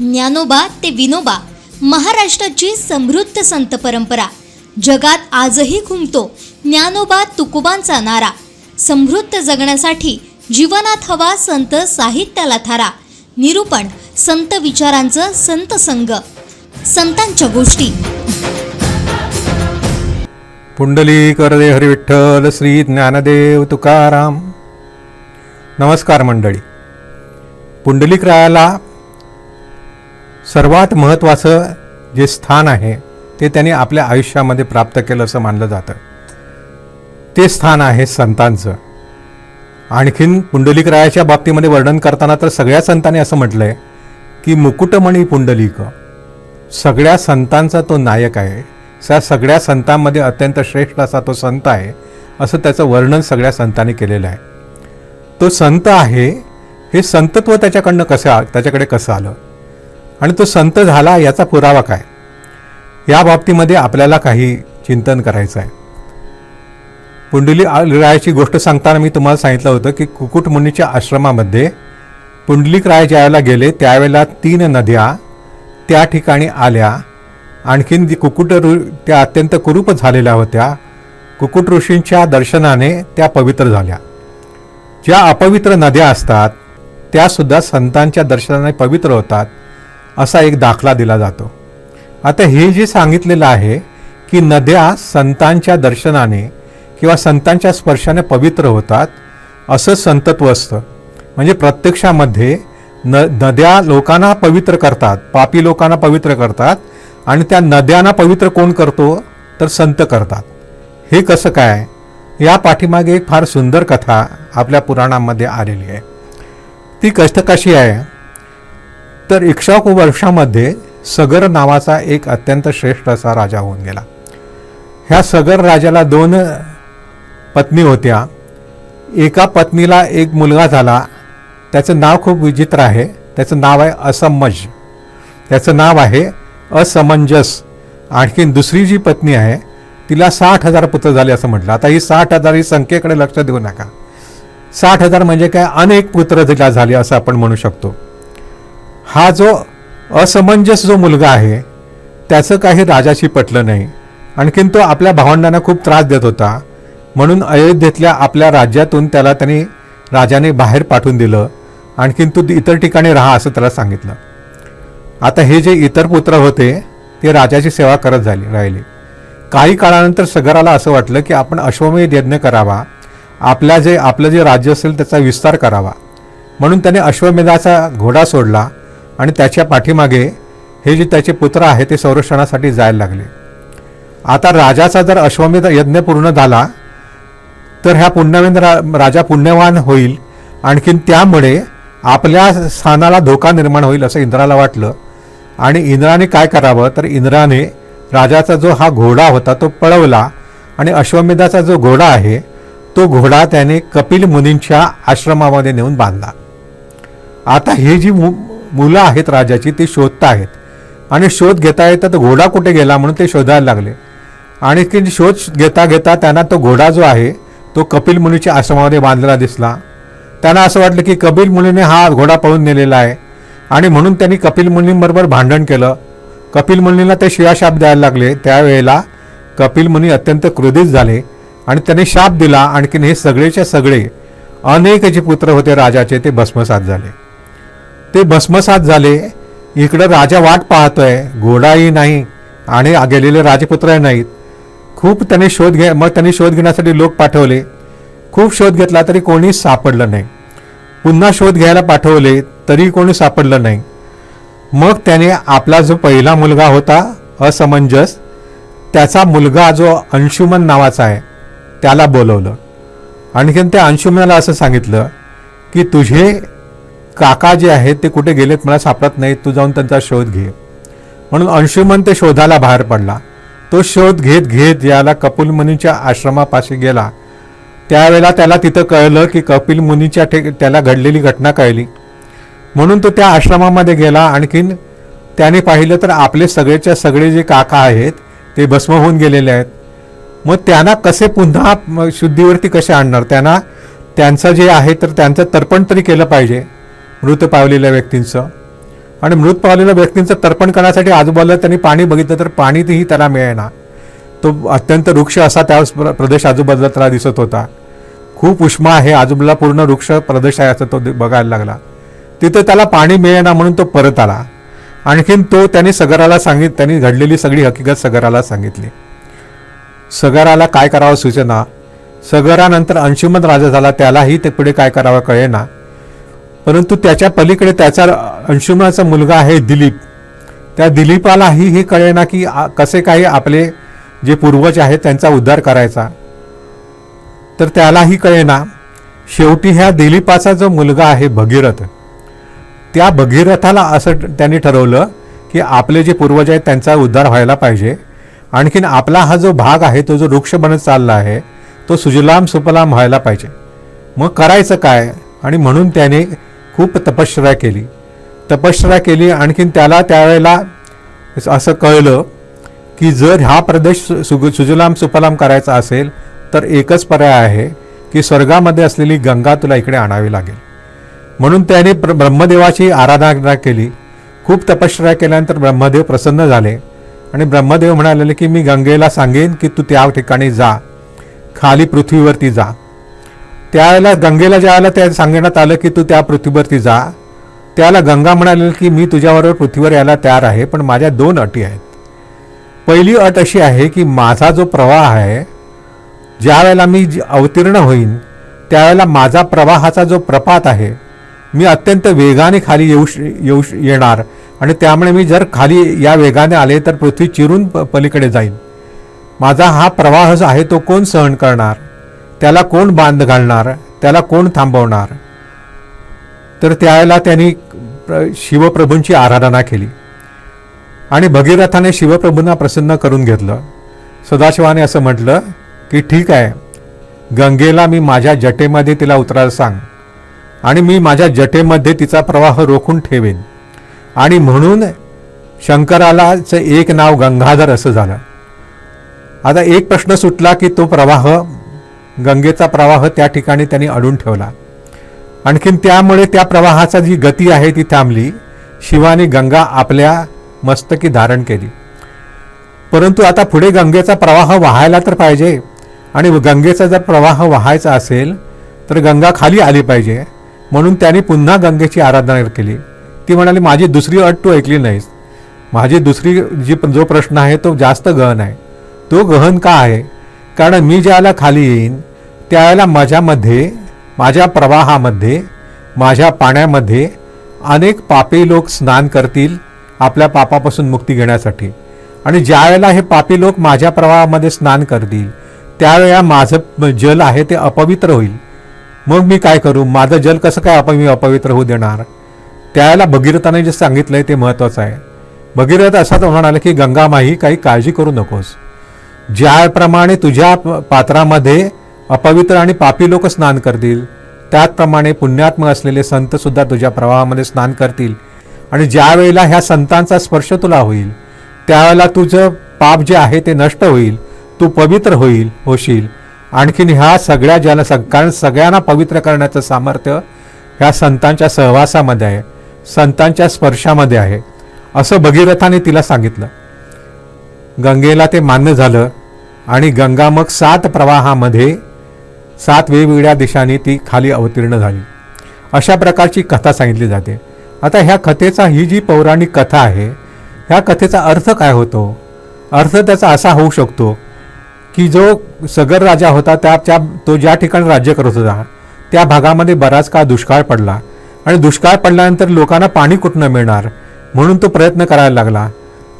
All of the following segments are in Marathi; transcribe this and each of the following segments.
ज्ञानोबा ते विनोबा महाराष्ट्राची समृद्ध संत परंपरा. जगात आजही घुमतो ज्ञानोबा तुकोबांचा नारा. समृद्ध जगण्यासाठी जीवनात हवा संत साहित्याला थारा. निरूपण संत विचारांचं संत संग संतांच्या गोष्टी. पुंडली करदे हरिविठ्ठल श्री ज्ञानदेव तुकाराम. नमस्कार मंडळी. पुंडलिक रायाला सर्वात महत्त्वाचं जे स्थान आहे ते त्यांनी आपल्या आयुष्यामध्ये प्राप्त केलं असं मानलं जातं. ते स्थान आहे संतांचं. आणखीन पुंडलिक रायाच्या बाबतीमध्ये वर्णन करताना तर सगळ्या संतांनी असं म्हटलं आहे की मुकुटमणी पुंडलिक सगळ्या संतांचा तो नायक आहे. त्या सगळ्या संतांमध्ये अत्यंत श्रेष्ठ असा तो संत आहे असं त्याचं वर्णन सगळ्या संतांनी केलेलं आहे. तो संत आहे हे संतत्व त्याच्याकडनं कसं आ- त्याच्याकडे कसं आलं? आणि तो संत झाला याचा पुरावा काय? या बाबतीमध्ये आपल्याला काही चिंतन करायचं आहे. पुंडली रायाची गोष्ट सांगताना मी तुम्हाला सांगितलं होतं की कुकुटमुनीच्या आश्रमामध्ये पुंडलिक राय ज्यावेळेला गेले त्यावेळेला तीन नद्या त्या ठिकाणी आल्या. आणखीन कुकुट ऋ त्या अत्यंत कुरूप झालेल्या होत्या. कुकुट ऋषींच्या दर्शनाने त्या पवित्र झाल्या. ज्या अपवित्र नद्या असतात त्यासुद्धा संतांच्या दर्शनाने पवित्र होतात. असा एक दाखला दिला जातो. आता हे जे सांगितलेलं आहे की नद्या संतांच्या दर्शनाने किंवा संतांच्या स्पर्शाने पवित्र होतात असं संतत्व असतं. म्हणजे प्रत्यक्षामध्ये न नद्या लोकांना पवित्र करतात पापी लोकांना पवित्र करतात आणि त्या नद्यांना पवित्र कोण करतो? तर संत करतात. हे कसं काय? या पाठीमागे एक फार सुंदर कथा आपल्या पुराणामध्ये आलेली आहे. ती कष्ट कशी आहे? तर इक्ष्वाकू वर्षामध्ये सगर नावाचा एक अत्यंत श्रेष्ठ असा राजा होऊन गेला. ह्या सगर राजाला दोन पत्नी होत्या. एका पत्नीला एक मुलगा झाला. त्याचं नाव खूप विचित्र आहे. त्याचं नाव आहे असमज. त्याचं नाव आहे असमंजस. आणखीन दुसरी जी पत्नी आहे तिला साठ हजार पुत्र झाले असं म्हटलं. आता ही साठ हजार ही संख्येकडे लक्ष देऊ नका. साठ हजार म्हणजे काय? अनेक पुत्र तिला झाले असं आपण म्हणू शकतो. हा जो असमंजस जो मुलगा आहे त्याचं काही राजाशी पटलं नाही. आणखीन तो आपल्या भावंडांना खूप त्रास देत होता. म्हणून अयोध्येतल्या आपल्या राज्यातून त्याला त्यांनी राजाने बाहेर पाठवून दिलं. आणखीन तू इतर ठिकाणी राहा असं त्याला सांगितलं. आता हे जे इतर पुत्र होते ते राजाची सेवा करत झाली राहिले. काही काळानंतर सगराला असं वाटलं की आपण अश्वमेध यज्ञ करावा. आपल्या जे आपलं जे राज्य असेल त्याचा विस्तार करावा. म्हणून त्याने अश्वमेधाचा घोडा सोडला. आणि त्याच्या पाठीमागे हे जे त्याचे पुत्र आहे ते संरक्षणासाठी जायला लागले. आता राजाचा जर अश्वमेध यज्ञ पूर्ण झाला तर ह्या पुण्यवेंद रा राजा पुण्यवान होईल. आणखीन त्यामुळे आपल्या स्थानाला धोका निर्माण होईल असं इंद्राला वाटलं. आणि इंद्राने काय करावं तर इंद्राने राजाचा जो हा घोडा होता तो पळवला. आणि अश्वमेधाचा जो घोडा आहे तो घोडा त्याने कपिल मुनींच्या आश्रमामध्ये नेऊन बांधला. आता हे जी मुलं आहेत राजाची ती शोधता आहेत. आणि शोध घेता येतात घोडा कुठे गेला म्हणून ते शोधायला लागले. आणि की शोध घेता घेता त्यांना तो घोडा जो आहे तो कपिल मुनीच्या आश्रमामध्ये बांधलेला दिसला. त्यांना असं वाटलं की कपिल मुनीने हा घोडा पळून नेलेला आहे. आणि म्हणून त्यांनी कपिल मुनींबरोबर भांडण केलं. कपिल मुनीला ते शिवाशाप द्यायला लागले. त्यावेळेला कपिल मुनी अत्यंत क्रोधित झाले आणि त्याने शाप दिला. आणखीन हे सगळेच्या सगळे अनेक जे पुत्र होते राजाचे ते भस्मसात झाले. ते भस्मसात झाले. इकडं राजा वाट पाहतोय. घोडाही नाही आणि गेलेले राजपुत्रही नाहीत. खूप त्याने शोध घे मग त्यांनी शोध घेण्यासाठी लोक पाठवले. खूप शोध घेतला तरी कोणी सापडलं नाही. पुन्हा शोध घ्यायला पाठवले तरी कोणी सापडलं नाही. मग त्याने आपला जो पहिला मुलगा होता असमंजस त्याचा मुलगा जो अंशुमन नावाचा आहे त्याला बोलवलं. आणखीन त्या अंशुमनाला असं सांगितलं की तुझे काका जे आहेत ते कुठे गेलेत मला सापडत नाहीत तू जाऊन त्यांचा शोध घे. म्हणून अंशुमन ते शोधायला बाहेर पडला. तो शोध घेत घेत याला कपिल मुनीच्या आश्रमापाशी गेला. त्यावेळेला त्याला तिथं कळलं की कपिल मुनीच्या ठे त्याला घडलेली घटना कळली. म्हणून तो त्या आश्रमामध्ये गेला. आणखीन त्याने पाहिलं तर आपले सगळेच्या सगळे जे काका आहेत ते भस्म होऊन गेलेले आहेत. मग त्यांना कसे पुन्हा शुद्धीवरती कसे आणणार? त्यांना त्यांचं जे आहे तर त्यांचं तर्पण तरी केलं पाहिजे. मृत पावलेल्या व्यक्तींचं. आणि मृत पावलेल्या व्यक्तींचं तर्पण करण्यासाठी आजूबाजूला त्यांनी पाणी बघितलं तर पाणी त्याला मिळेना. तो अत्यंत वृक्ष असा त्या प्र- प्रदेश आजूबाजूला त्याला दिसत होता. खूप उष्मा आहे आजूबाजूला पूर्ण वृक्ष प्रदेश आहे असं तो बघायला लागला. तिथं त्याला पाणी मिळेना म्हणून तो परत आला. आणखीन तो त्याने सगराला सांगित त्यांनी घडलेली सगळी हकीकत सगराला सांगितली. सगराला काय करावं सूचना? सगरानंतर अंशुमन राजा झाला त्यालाही ते पुढे काय करावं कळेना. परंतु त्याच्या पलीकडे त्याचा अंशुमनाचा मुलगा आहे दिलीप. त्या दिलीपालाही हे कळेना की कसे काही आपले जे पूर्वज आहेत त्यांचा उद्धार करायचा. तर त्यालाही कळेना शेवटी ह्या दिलीपाचा जो मुलगा आहे भगीरथ त्या भगीरथाला असं त्यांनी ठरवलं की आपले जे पूर्वज आहेत त्यांचा उद्धार व्हायला पाहिजे. आणखीन आपला हा जो भाग आहे तो जो वृक्ष बनत चालला आहे तो सुजलाम सुपलाम व्हायला पाहिजे. मग करायचं काय? आणि म्हणून त्याने खूप तपश्चर्या केली. तपश्चर्या केली आणखीन त्याला त्यावेळेला असं कळलं की जर हा प्रदेश सु- सुग सुजलाम सुफलाम करायचा असेल तर एकच पर्याय आहे की स्वर्गामध्ये असलेली गंगा तुला इकडे आणावी लागेल. म्हणून त्याने प्र- ब्रह्मदेवाची आराधना केली. खूप तपश्चर्या केल्यानंतर ब्रह्मदेव प्रसन्न झाले आणि ब्रह्मदेव म्हणाले की मी गंगेला सांगेन की तू त्या ठिकाणी जा. खाली पृथ्वीवरती जा. त्यावेळेला गंगेला ज्यावेळेला त्या सांगण्यात आलं की तू त्या पृथ्वीवरती जा. त्याला गंगा म्हणाले की मी तुझ्याबरोबर पृथ्वीवर यायला तयार आहे पण माझ्या दोन अटी आहेत. पहिली अट अशी आहे की माझा जो प्रवाह आहे ज्या वेळेला मी अवतीर्ण होईन त्यावेळेला माझा प्रवाहाचा जो प्रपात आहे मी अत्यंत वेगाने खाली येऊ श- येऊ श- येणार आणि त्यामुळे मी जर खाली या वेगाने आले तर पृथ्वी चिरून प- पलीकडे जाईल. माझा हा प्रवाह जो आहे तो कोण सहन करणार? त्याला कोण बांध घालणार? त्याला कोण थांबवणार? तर त्यावेळेला त्यांनी शिवप्रभूंची आराधना केली. आणि भगीरथाने शिवप्रभूंना प्रसन्न करून घेतलं. सदाशिवाने असं म्हटलं की ठीक आहे. गंगेला मी माझ्या जटेमध्ये तिला उतरायला सांग. आणि मी माझ्या जटेमध्ये तिचा प्रवाह रोखून ठेवेन. आणि म्हणून शंकरालाचं एक नाव गंगाधर असं झालं. आता एक प्रश्न सुटला की तो प्रवाह गंगेचा प्रवाह त्या ठिकाणी त्यांनी अडून ठेवला. आणखीन त्यामुळे त्या प्रवाहाचा जी गती आहे ती थांबली. शिवाने गंगा आपल्या मस्तकी धारण केली. परंतु आता पुढे गंगेचा प्रवाह वाहायला तर पाहिजे आणि गंगेचा जर प्रवाह वाहायचा असेल तर गंगा खाली आली पाहिजे. म्हणून त्यांनी पुन्हा गंगेची आराधना केली. ती म्हणाली माझी दुसरी अट तू ऐकली नाहीस. माझी दुसरी जी जो प्रश्न आहे तो जास्त गहन आहे. तो गहन का आहे? कारण मी ज्याला खाली येईन त्यावेळेला माझ्यामध्ये माझ्या प्रवाहामध्ये माझ्या पाण्यामध्ये अनेक पापी लोक स्नान करतील आपल्या पापापासून मुक्ती घेण्यासाठी. आणि ज्यावेळेला हे पापी लोक माझ्या प्रवाहामध्ये स्नान करतील त्यावेळेला माझं जल आहे ते अपवित्र होईल. मग मी काय करू? माझं जल कसं काय अप मी अपवित्र होऊ देणार? त्यावेळेला भगीरथाने जे सांगितलंय ते महत्त्वाचं आहे. भगीरथ असाच म्हणाला की गंगामाही काही काळजी करू नकोस. ज्याप्रमाणे तुझ्या प- पात्रामध्ये अपवित्र आणि पापी लोक स्नान करतील. त्याचप्रमाणे पुण्यात्म असलेले संत सुद्धा तुझ्या प्रवाहामध्ये स्नान करतील. आणि ज्या वेळेला ह्या संतांचा स्पर्श तुला होईल त्यावेळेला तुझं पाप जे आहे ते नष्ट होईल तू पवित्र होईल होशील. आणखीन ह्या सगळ्या ज्याला सग कारण सगळ्यांना पवित्र करण्याचं सामर्थ्य ह्या संतांच्या सहवासामध्ये आहे संतांच्या स्पर्शामध्ये आहे. असं भगीरथाने तिला सांगितलं. गंगेला ते मान्य झालं आणि गंगा मग सात प्रवाहामध्ये सात वेगवेगळ्या दिशांनी ती खाली अवतीर्ण झाली. अशा प्रकारची कथा सांगितली जाते. आता ह्या कथेचा ही जी पौराणिक कथा आहे ह्या कथेचा अर्थ काय होतो? अर्थ त्याचा असा होऊ शकतो की जो सगर राजा होता त्या त्या तो ज्या ठिकाणी राज्य करत होता त्या भागामध्ये बराच काळ दुष्काळ पडला. आणि दुष्काळ पडल्यानंतर लोकांना पाणी कुठनं मिळणार? म्हणून तो प्रयत्न करायला लागला.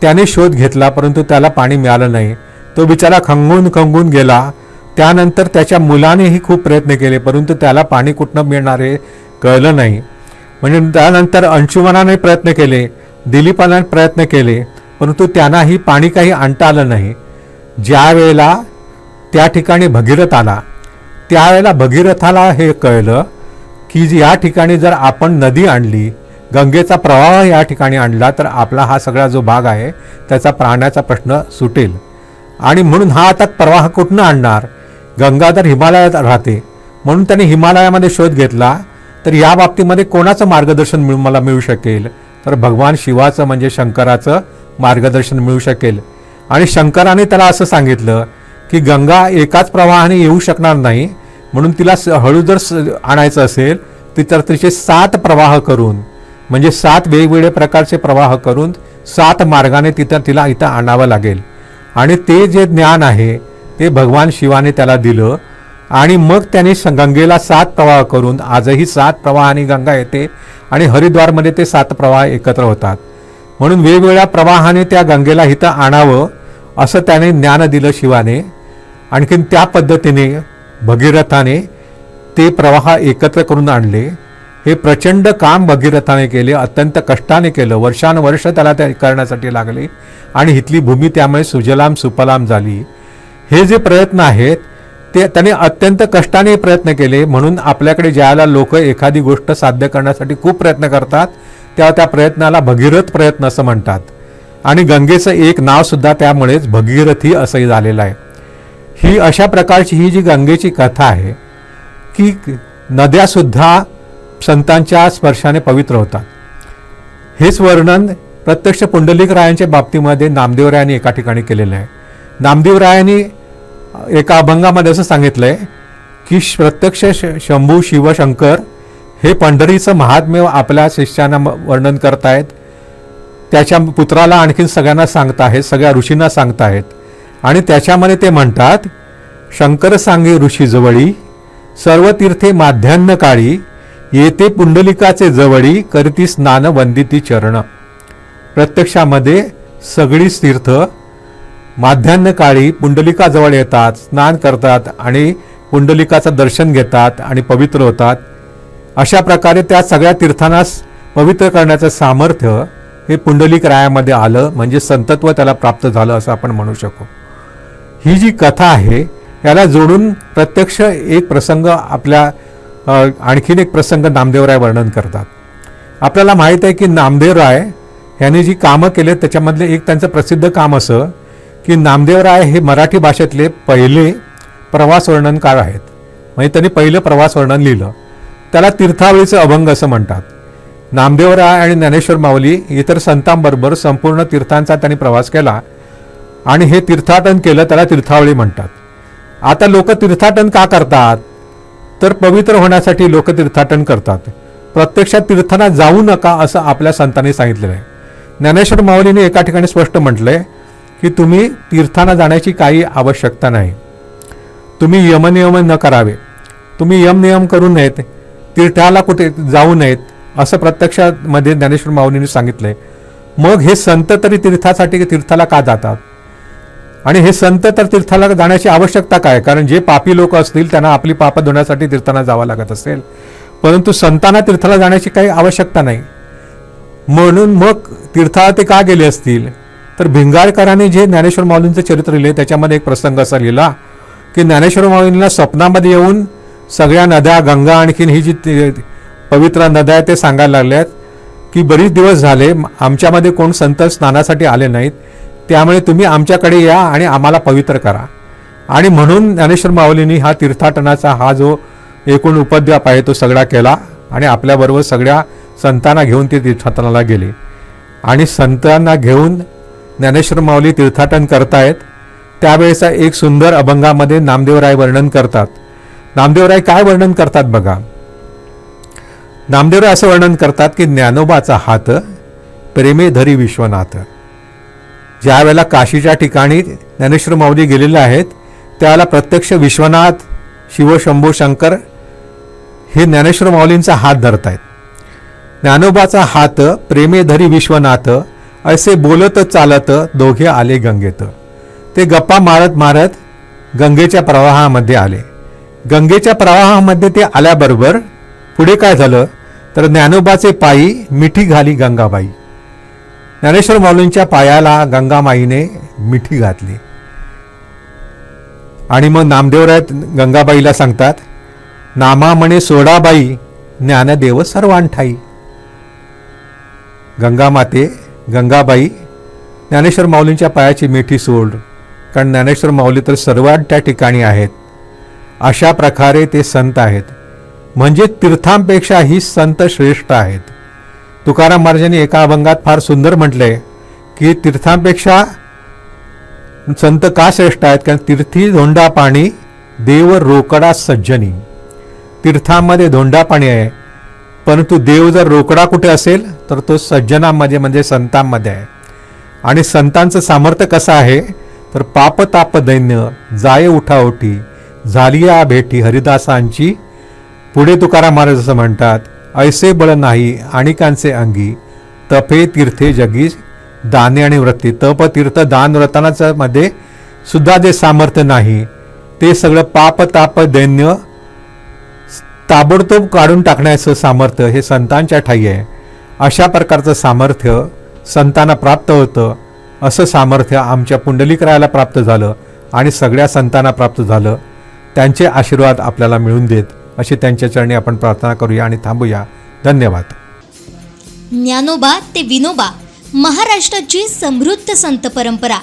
त्याने शोध घेतला परंतु त्याला पाणी मिळालं नाही. तो बिचारा खंगून खंगून गेला. त्यानंतर त्याच्या मुलानेही खूप प्रयत्न केले परंतु त्याला पाणी कुठनं मिळणार हे कळलं नाही. म्हणजे त्यानंतर अंशुमनाने प्रयत्न केले दिलीपाने प्रयत्न केले परंतु त्यांनाही पाणी काही आणता आलं नाही. ज्या वेळेला त्या ठिकाणी भगीरथ आला त्यावेळेला भगीरथाला हे कळलं की जी या ठिकाणी जर आपण नदी आणली गंगेचा प्रवाह या ठिकाणी आणला तर आपला हा सगळा जो भाग आहे त्याचा प्राण्याचा प्रश्न सुटेल. आणि म्हणून हा आता प्रवाह कुठनं आणणार? गंगा तर हिमालयात राहते. म्हणून त्याने हिमालयामध्ये शोध घेतला तर या बाबतीमध्ये कोणाचं मार्गदर्शन मिळू मला मिळू शकेल? तर भगवान शिवाचं म्हणजे शंकराचं मार्गदर्शन मिळू शकेल. आणि शंकराने त्याला असं सांगितलं की गंगा एकाच प्रवाहाने येऊ शकणार नाही म्हणून तिला स- हळू जर स- आणायचं असेल ती तर तिचे सात प्रवाह करून म्हणजे सात वेगवेगळे प्रकारचे प्रवाह करून सात मार्गाने तिथं तिला इथं आणावं लागेल. आणि ते जे ज्ञान आहे ते भगवान शिवाने त्याला दिलं आणि मग त्याने गंगेला सात प्रवाह करून आजही सात प्रवाहाने गंगा येते आणि हरिद्वारमध्ये ते सात प्रवाह एकत्र होतात. म्हणून वेगवेगळ्या प्रवाहाने त्या गंगेला इथं आणावं असं त्याने ज्ञान दिलं शिवाने. आणखीन त्या पद्धतीने भगीरथाने ते प्रवाह एकत्र करून आणले. हे प्रचंड काम भगीरथाने केले अत्यंत कष्टाने केलं वर्षानुवर्ष त्याला ते करण्यासाठी लागले. आणि इथली भूमी त्यामुळे सुजलाम सुपलाम झाली. हे जे प्रयत्न आहेत ते त्याने अत्यंत कष्टाने प्रयत्न केले. म्हणून आपल्याकडे ज्याला लोक एखादी गोष्ट साध्य करण्यासाठी खूप प्रयत्न करतात तेव्हा त्या प्रयत्नाला भगीरथ प्रयत्न असं म्हणतात. आणि गंगेचं एक नावसुद्धा त्यामुळेच भगीरथी असंही झालेलं आहे. ही अशा प्रकारची ही जी गंगेची कथा आहे की नद्यासुद्धा संतांच्या स्पर्शाने पवित्र होतात. हेच वर्णन प्रत्यक्ष पुंडलिक रायांच्या बाबतीमध्ये नामदेवरायांनी एका ठिकाणी केलेलं आहे. नामदेवरायांनी एका अभंगामध्ये असं सांगितलं आहे की प्रत्यक्ष श- शंभू शिवशंकर हे पंढरीचं महात्म्य आपल्या शिष्यांना म- वर्णन करतायत. त्याच्या पुत्राला आणखीन सगळ्यांना सांगताहेत सगळ्या ऋषींना सांगताहेत. आणि त्याच्यामध्ये ते म्हणतात शंकर सांगे ऋषी जवळी सर्व तीर्थे माध्यान्ह काळी येते पुंडलिकाचे जवळी करती स्नान वंदिती चरण. प्रत्यक्षामध्ये सगळीच तीर्थ माध्यान्ह काळी पुंडलिकाजवळ येतात स्नान करतात आणि पुंडलिकाचं दर्शन घेतात आणि पवित्र होतात. अशा प्रकारे त्या सगळ्या तीर्थांना पवित्र करण्याचं सामर्थ्य हे पुंडलिक रायामध्ये आलं म्हणजे संतत्व त्याला प्राप्त झालं असं आपण म्हणू शकू. ही जी कथा आहे याला जोडून प्रत्यक्ष एक प्रसंग आपल्या आणखीन एक प्रसंग नामदेवराय वर्णन करतात. आपल्याला माहीत आहे की नामदेवराय यांनी जी कामं केले त्याच्यामधले एक त्यांचं प्रसिद्ध काम असं की नामदेवराय हे मराठी भाषेतले पहिले प्रवास वर्णनकार आहेत. म्हणजे त्यांनी पहिलं प्रवास वर्णन लिहिलं. त्याला तीर्थावळीचं अभंग असं म्हणतात. नामदेवराय आणि ज्ञानेश्वर माऊली इतर संतांबरोबर संपूर्ण तीर्थांचा त्यांनी प्रवास केला आणि हे तीर्थाटन केलं त्याला तीर्थावळी म्हणतात. आता लोक तीर्थाटन का करतात? तर पवित्र होण्यासाठी लोक तीर्थाटन करतात. प्रत्यक्षात तीर्थांना जाऊ नका असं आपल्या संतांनी सांगितलेलं आहे. ज्ञानेश्वर माऊलीने एका ठिकाणी स्पष्ट म्हटलंय की तुम्ही तीर्थांना जाण्याची काही आवश्यकता नाही. तुम्ही यमनियम न करावे. तुम्ही यमनियम करू नयेत तीर्थाला कुठे जाऊ नयेत असं प्रत्यक्षामध्ये ज्ञानेश्वर माऊलीने सांगितलंय. मग हे संत तरी तीर्थासाठी तीर्थाला का जातात? आणि हे संत तर तीर्थाला जाण्याची आवश्यकता काय? कारण जे पापी लोक असतील त्यांना आपली पापं धुण्यासाठी तीर्थांना जावं लागत असेल. परंतु संतांना तीर्थाला जाण्याची काही आवश्यकता नाही. म्हणून मग तीर्थाला ते का गेले असतील? तर भिंगारकरांनी जे ज्ञानेश्वर माऊलींचं चरित्र लिहिले त्याच्यामध्ये एक प्रसंग असा लिहिला की ज्ञानेश्वर माऊलींना स्वप्नामध्ये येऊन सगळ्या नद्या गंगा आणखीन ही जी ती- पवित्र नद्या आहेत ते सांगायला लागल्यात की बरीच दिवस झाले आमच्यामध्ये कोण संत स्नानासाठी आले नाहीत त्यामुळे तुम्ही आमच्याकडे या आणि आम्हाला पवित्र करा. आणि म्हणून ज्ञानेश्वर माऊलींनी हा तीर्थाटनाचा हा जो एकूण उपद्व्याप आहे तो सगळा केला आणि आपल्याबरोबर सगळ्या संतांना घेऊन ते तीर्थाटनाला गेले. आणि संतांना घेऊन ज्ञानेश्वर माऊली तीर्थाटन करतायत. त्यावेळेचा एक सुंदर अभंगामध्ये नामदेवराय वर्णन करतात. नामदेवराय काय वर्णन करतात बघा. नामदेवराय असं वर्णन करतात की ज्ञानोबाचा हात प्रेमे धरी विश्वनाथ. ज्या वेळेला काशीच्या ठिकाणी ज्ञानेश्वर माऊली गेलेले आहेत त्यावेळेला प्रत्यक्ष विश्वनाथ शिवशंभू शंकर हे ज्ञानेश्वर माऊलींचा हात धरतायत. ज्ञानोबाचा हात प्रेमे धरी विश्वनाथ असे बोलत चालत दोघे आले गंगेत. ते गप्पा मारत मारत गंगेच्या प्रवाहामध्ये आले. गंगेच्या प्रवाहामध्ये ते आल्याबरोबर पुढे काय झालं? तर ज्ञानोबाचे पायी मिठी घाली गंगाबाई. ज्ञानेश्वर माऊलींच्या पायाला गंगामाईने मिठी घातली. आणि मग नामदेवराय गंगाबाईला सांगतात नामा म्हणे सोडाबाई ज्ञानदेव सर्वांठाई. गंगामाते गंगाबाई ज्ञानेश्वर माऊलींच्या पायाची मिठी सोड कारण ज्ञानेश्वर माऊली तर सर्वात त्या ठिकाणी आहेत. अशा प्रकारे ते संत आहेत. म्हणजे तीर्थांपेक्षा ही संत श्रेष्ठ आहेत. तुकाराम महाराजांनी एका अभंगात फार सुंदर म्हटलंय की तीर्थांपेक्षा संत का श्रेष्ठ आहेत? कारण तीर्थी धोंडा पाणी देव रोकडा सज्जनी. तीर्थांमध्ये धोंडा पाणी आहे. परंतु देव जर रोकडा कुठे असेल तर तो सज्जनांमध्ये म्हणजे संतांमध्ये आहे. आणि संतांचं सामर्थ्य कसं आहे? तर पापताप दैन्य जाय उठाउठी झाली या भेटी हरिदासांची पुढे तुकाराम महाराज असं म्हणतात ऐसे बळ नाही आणिकांचे अंगी तपे तीर्थे जगी दाने आणि व्रती तप तीर्थ दान व्रतानाच्या मध्ये सुद्धा जे सामर्थ्य नाही ते सगळं पापताप दैन्य ताबडतोब काढून टाकण्याचं सामर्थ्य हे संतांच्या ठाई आहे. अशा प्रकारचं सामर्थ्य संतांना प्राप्त होतं असं सामर्थ्य आमच्या पुंडलिकरायाला प्राप्त झालं आणि सगळ्या संतांना प्राप्त झालं. त्यांचे आशीर्वाद आपल्याला मिळून देत अशी त्यांच्या चरणी आपण प्रार्थना करूया आणि थांबूया. धन्यवाद. ज्ञानोबा ते विनोबा महाराष्ट्राची समृद्ध संत परंपरा.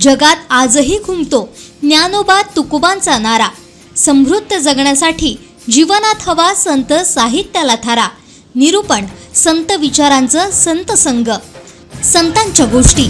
जगात आजही घुमतो ज्ञानोबा तुकोबांचा नारा. समृद्ध जगण्यासाठी जीवनात हवा संत साहित्याला थारा. निरूपण संत विचारांचं संत संग संतांच्या गोष्टी.